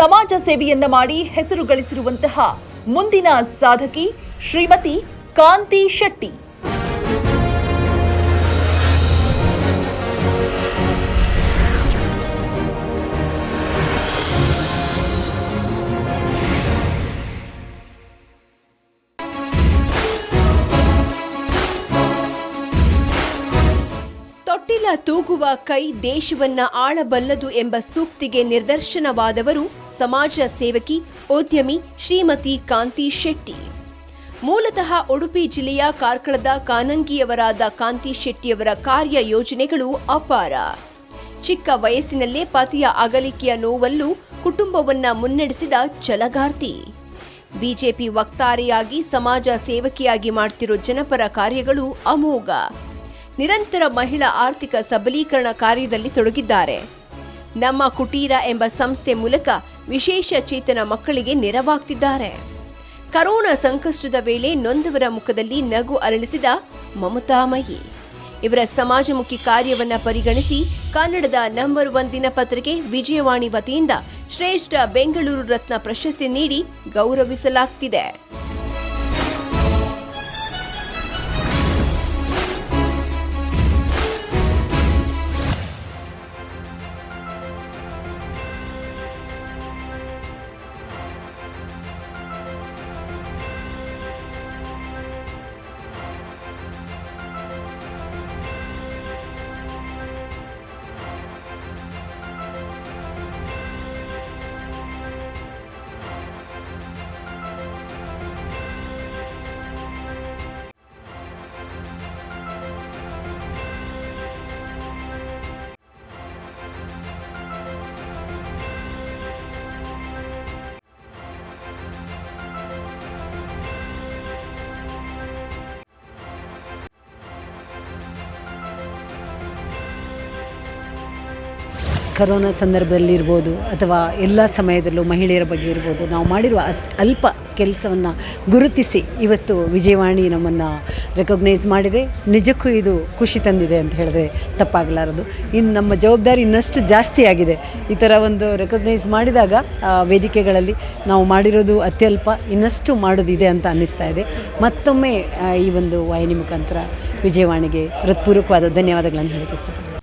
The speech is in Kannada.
ಸಮಾಜ ಸೇವೆಯನ್ನ ಮಾಡಿ ಹೆಸರು ಗಳಿಸಿರುವಂತಹ ಮುಂದಿನ ಸಾಧಕಿ ಶ್ರೀಮತಿ ಕಾಂತಿ ಶೆಟ್ಟಿ. ತೂಗುವ ಕೈ ದೇಶವನ್ನ ಆಳಬಲ್ಲದು ಎಂಬ ಸೂಕ್ತಿಗೆ ನಿದರ್ಶನವಾದವರು ಸಮಾಜ ಸೇವಕಿ, ಉದ್ಯಮಿ ಶ್ರೀಮತಿ ಕಾಂತಿ ಶೆಟ್ಟಿ. ಮೂಲತಃ ಉಡುಪಿ ಜಿಲ್ಲೆಯ ಕಾರ್ಕಳದ ಕಾನಂಗಿಯವರಾದ ಕಾಂತಿ ಶೆಟ್ಟಿಯವರ ಕಾರ್ಯ ಯೋಜನೆಗಳು ಅಪಾರ. ಚಿಕ್ಕ ವಯಸ್ಸಿನಲ್ಲೇ ಪತಿಯ ಅಗಲಿಕೆಯ ನೋವಲ್ಲೂ ಕುಟುಂಬವನ್ನ ಮುನ್ನಡೆಸಿದ ಚಲಗಾರ್ತಿ ಬಿಜೆಪಿ ವಕ್ತಾರೆಯಾಗಿ ಸಮಾಜ ಸೇವಕಿಯಾಗಿ ಮಾಡ್ತಿರೋ ಜನಪರ ಕಾರ್ಯಗಳು ಅಮೋಘ. ನಿರಂತರ ಮಹಿಳಾ ಆರ್ಥಿಕ ಸಬಲೀಕರಣ ಕಾರ್ಯದಲ್ಲಿ ತೊಡಗಿದ್ದಾರೆ. ನಮ್ಮ ಕುಟೀರ ಎಂಬ ಸಂಸ್ಥೆ ಮೂಲಕ ವಿಶೇಷ ಚೇತನ ಮಕ್ಕಳಿಗೆ ನೆರವಾಗ್ತಿದ್ದಾರೆ. ಕರೋನಾ ಸಂಕಷ್ಟದ ವೇಳೆ ನೊಂದವರ ಮುಖದಲ್ಲಿ ನಗು ಅರಳಿಸಿದ ಮಮತಾಮಯಿ. ಇವರ ಸಮಾಜಮುಖಿ ಕಾರ್ಯವನ್ನ ಪರಿಗಣಿಸಿ ಕನ್ನಡದ ನಂಬರ್ ಒನ್ ದಿನಪತ್ರಿಕೆ ವಿಜಯವಾಣಿ ವತಿಯಿಂದ ಶ್ರೇಷ್ಠ ಬೆಂಗಳೂರು ರತ್ನ ಪ್ರಶಸ್ತಿ ನೀಡಿ ಗೌರವಿಸಲಾಗ್ತಿದೆ. ಕರೋನಾ ಸಂದರ್ಭದಲ್ಲಿರ್ಬೋದು ಅಥವಾ ಎಲ್ಲ ಸಮಯದಲ್ಲೂ ಮಹಿಳೆಯರ ಬಗ್ಗೆ ಇರ್ಬೋದು, ನಾವು ಮಾಡಿರುವ ಅಲ್ಪ ಕೆಲಸವನ್ನು ಗುರುತಿಸಿ ಇವತ್ತು ವಿಜಯವಾಣಿ ನಮ್ಮನ್ನು ರೆಕಗ್ನೈಸ್ ಮಾಡಿದೆ. ನಿಜಕ್ಕೂ ಇದು ಖುಷಿ ತಂದಿದೆ ಅಂತ ಹೇಳಿದ್ರೆ ತಪ್ಪಾಗಲಾರದು. ಇನ್ನು ನಮ್ಮ ಜವಾಬ್ದಾರಿ ಇನ್ನಷ್ಟು ಜಾಸ್ತಿ ಆಗಿದೆ. ಈ ಥರ ಒಂದು ರೆಕಗ್ನೈಸ್ ಮಾಡಿದಾಗ ವೇದಿಕೆಗಳಲ್ಲಿ ನಾವು ಮಾಡಿರೋದು ಅತ್ಯಲ್ಪ, ಇನ್ನಷ್ಟು ಮಾಡೋದಿದೆ ಅಂತ ಅನ್ನಿಸ್ತಾ ಇದೆ. ಮತ್ತೊಮ್ಮೆ ಈ ಒಂದು ವಾಹಿನಿ ಮುಖಾಂತರ ವಿಜಯವಾಣಿಗೆ ಹೃತ್ಪೂರ್ವಕವಾದ ಧನ್ಯವಾದಗಳನ್ನು ಹೇಳಕ್ಕೆ ಇಷ್ಟಪಡ್ತೀನಿ.